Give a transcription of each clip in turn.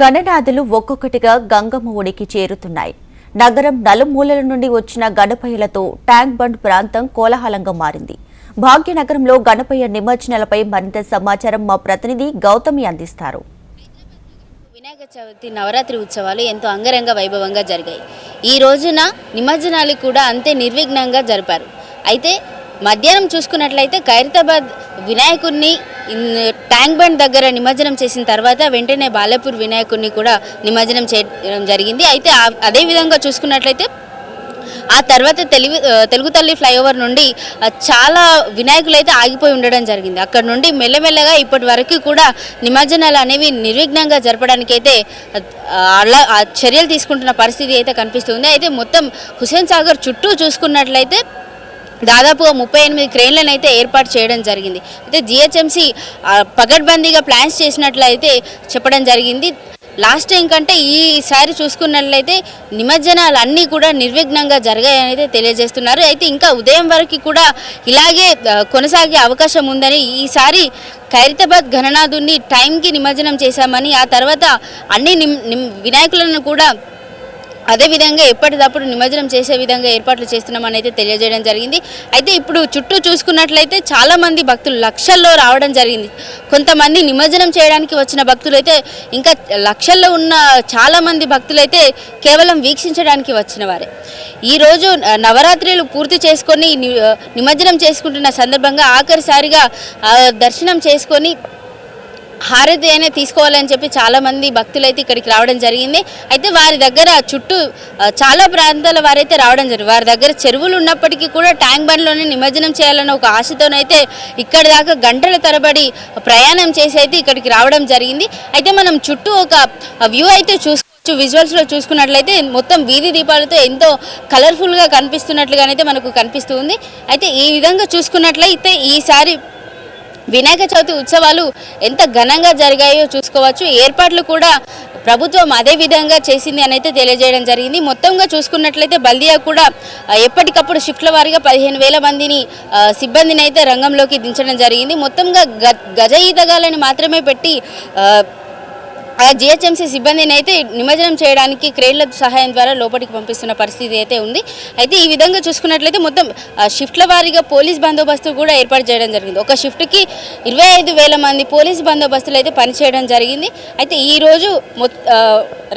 గణనాథులు ఒక్కొక్కటిగా గంగమ్మ ఒడికి చేరుతున్నాయి. నగరం నలుమూలల నుండి వచ్చిన గణపయ్యలతో ట్యాంక్ బండ్ ప్రాంతం కోలాహలంగా మారింది. భాగ్యనగరంలో గణపయ్య నిమజ్జనాలపై మరింత సమాచారం మా ప్రతినిధి గౌతమి అందిస్తారు. వినాయక చవితి నవరాత్రి ఉత్సవాలు ఎంతో అంగరంగ వైభవంగా జరిగాయి. ఈ రోజున నిమజ్జనాలు కూడా అంతే నిర్విఘ్నంగా జరిపారు. అయితే మధ్యాహ్నం చూసుకున్నట్లయితే ఖైరతాబాద్ వినాయకుడిని ట్యాంక్ బండ్ దగ్గర నిమజ్జనం చేసిన తర్వాత వెంటనే బాలాపూర్ వినాయకుడిని కూడా నిమజ్జనం చేయడం జరిగింది. అయితే అదేవిధంగా అదే విధంగా చూసుకున్నట్లయితే ఆ తర్వాత తెలుగు తెలుగు తల్లి ఫ్లైఓవర్ నుండి చాలా వినాయకులు అయితే ఆగిపోయి ఉండడం జరిగింది. అక్కడ నుండి మెల్లమెల్లగా ఇప్పటి వరకు కూడా నిమజ్జనాలు అనేవి నిర్విఘ్నంగా జరపడానికి అయితే అలా ఆ చర్యలు తీసుకుంటున్న పరిస్థితి అయితే కనిపిస్తుంది. అయితే మొత్తం హుసేన్ సాగర్ చుట్టూ చూసుకున్నట్లయితే దాదాపుగా ముప్పై ఎనిమిది క్రెయిన్లను అయితే ఏర్పాటు చేయడం జరిగింది. అయితే జిహెచ్ఎంసీ పగడ్బందీగా ప్లాన్స్ చేసినట్లయితే చెప్పడం జరిగింది. లాస్ట్ టైం కంటే ఈసారి చూసుకున్నట్లయితే నిమజ్జనాలు అన్నీ కూడా నిర్విఘ్నంగా జరిగాయని తెలియజేస్తున్నారు. అయితే ఇంకా ఉదయం వరకు కూడా ఇలాగే కొనసాగే అవకాశం ఉందని ఈసారి ఖైరతాబాద్ ఘననాథుని టైంకి నిమజ్జనం చేశామని ఆ తర్వాత అన్ని నిమ్ వినాయకులను కూడా అదే విధంగా ఎప్పటికప్పుడు నిమజ్జనం చేసే విధంగా ఏర్పాట్లు చేస్తున్నామని అయితే తెలియజేయడం జరిగింది. అయితే ఇప్పుడు చుట్టూ చూసుకున్నట్లయితే చాలామంది భక్తులు లక్షల్లో రావడం జరిగింది. కొంతమంది నిమజ్జనం చేయడానికి వచ్చిన భక్తులు అయితే ఇంకా లక్షల్లో ఉన్న చాలామంది భక్తులైతే భక్తులు అయితే కేవలం వీక్షించడానికి వచ్చిన వారే. ఈరోజు నవరాత్రులు పూర్తి చేసుకొని ని- నిమజ్జనం చేసుకుంటున్న సందర్భంగా ఆఖరిసారిగా దర్శనం చేసుకొని హారతి అయినా తీసుకోవాలని చెప్పి చాలా మంది భక్తులు అయితే ఇక్కడికి రావడం జరిగింది. అయితే వారి దగ్గర చుట్టూ చాలా ప్రాంతాల వారైతే రావడం జరిగింది. వారి దగ్గర చెరువులు ఉన్నప్పటికీ కూడా ట్యాంక్ బండ్లోనే నిమజ్జనం చేయాలన్న ఒక ఆశతోనైతే ఇక్కడి దాకా గంటల తరబడి ప్రయాణం చేసి అయితే ఇక్కడికి రావడం జరిగింది. అయితే మనం చుట్టూ ఒక వ్యూ అయితే చూసుకోవచ్చు. విజువల్స్లో చూసుకున్నట్లయితే మొత్తం వీధి దీపాలతో ఎంతో కలర్ఫుల్గా కనిపిస్తున్నట్లుగానైతే మనకు కనిపిస్తుంది అయితే ఈ విధంగా చూసుకున్నట్లయితే ఈసారి వినాయక చవితి ఉత్సవాలు ఎంత ఘనంగా జరిగాయో చూసుకోవచ్చు. ఏర్పాట్లు కూడా ప్రభుత్వం అదే విధంగా చేసింది అని అయితే తెలియజేయడం జరిగింది. మొత్తంగా చూసుకున్నట్లయితే బల్దియా కూడా ఎప్పటికప్పుడు షిఫ్ట్ల వారీగా పదిహేను వేల మందిని సిబ్బందిని అయితే రంగంలోకి దించడం జరిగింది. మొత్తంగా గ గజ ఈతగాలని మాత్రమే పెట్టి అలా జిహెచ్ఎంసీ సిబ్బందిని అయితే నిమజ్జనం చేయడానికి క్రేన్ల సహాయం ద్వారా లోపలికి పంపిస్తున్న పరిస్థితి అయితే ఉంది. అయితే ఈ విధంగా చూసుకున్నట్లయితే మొత్తం షిఫ్ట్ల వారీగా పోలీస్ బందోబస్తు కూడా ఏర్పాటు చేయడం జరిగింది. ఒక షిఫ్ట్కి ఇరవై ఐదు వేల మంది పోలీస్ బందోబస్తులు అయితే పనిచేయడం జరిగింది. అయితే ఈరోజు మొత్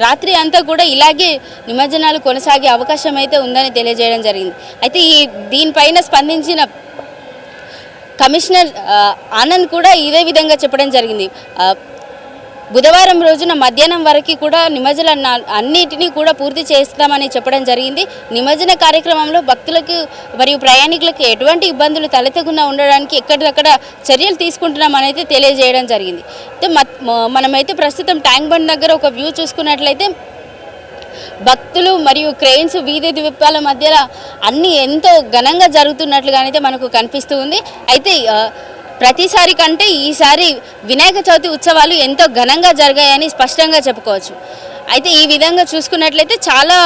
రాత్రి అంతా కూడా ఇలాగే నిమజ్జనాలు కొనసాగే అవకాశం అయితే ఉందని తెలియజేయడం జరిగింది. అయితే ఈ దీనిపైన స్పందించిన కమిషనర్ ఆనంద్ కూడా ఇదే విధంగా చెప్పడం జరిగింది. బుధవారం రోజున మధ్యాహ్నం వరకు కూడా నిమజ్జన అన్నిటినీ కూడా పూర్తి చేస్తామని చెప్పడం జరిగింది. నిమజ్జన కార్యక్రమంలో భక్తులకు మరియు ప్రయాణికులకు ఎటువంటి ఇబ్బందులు తలెత్తకుండా ఉండడానికి ఎక్కడిదక్కడ చర్యలు తీసుకుంటున్నామని అయితే తెలియజేయడం జరిగింది. అయితే మత్- మనమైతే ప్రస్తుతం ట్యాంక్ బండ్ దగ్గర ఒక వ్యూ చూసుకున్నట్లయితే భక్తులు మరియు క్రెయిన్స్ వీధి ద్వీపాల మధ్యలో అన్ని ఎంతో ఘనంగా జరుగుతున్నట్లుగానైతే మనకు కనిపిస్తూ ఉంది. అయితే ప్రతిసారి కంటే ఈసారి వినాయక చవితి ఉత్సవాలు ఎంతో ఘనంగా జరిగాయని స్పష్టంగా చెప్పుకోవచ్చు. అయితే ఈ విధంగా చూసుకున్నట్లయితే చాలా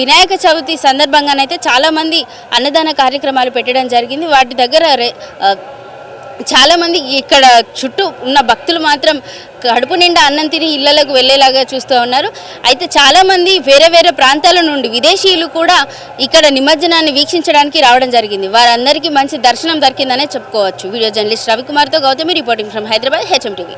వినాయక చవితి సందర్భంగానైతే చాలామంది అన్నదాన కార్యక్రమాలు పెట్టడం జరిగింది. వాటి దగ్గర చాలామంది ఇక్కడ చుట్టూ ఉన్న భక్తులు మాత్రం కడుపు నిండా అన్నం తిని ఇళ్ళలకు వెళ్ళేలాగా చూస్తూ ఉన్నారు. అయితే చాలామంది వేరే వేరే ప్రాంతాల నుండి విదేశీయులు కూడా ఇక్కడ నిమజ్జనాన్ని వీక్షించడానికి రావడం జరిగింది. వారందరికీ మంచి దర్శనం దొరికిందనే చెప్పుకోవచ్చు. Video journalist రవికుమార్తో Gautami reporting from Hyderabad HM TV.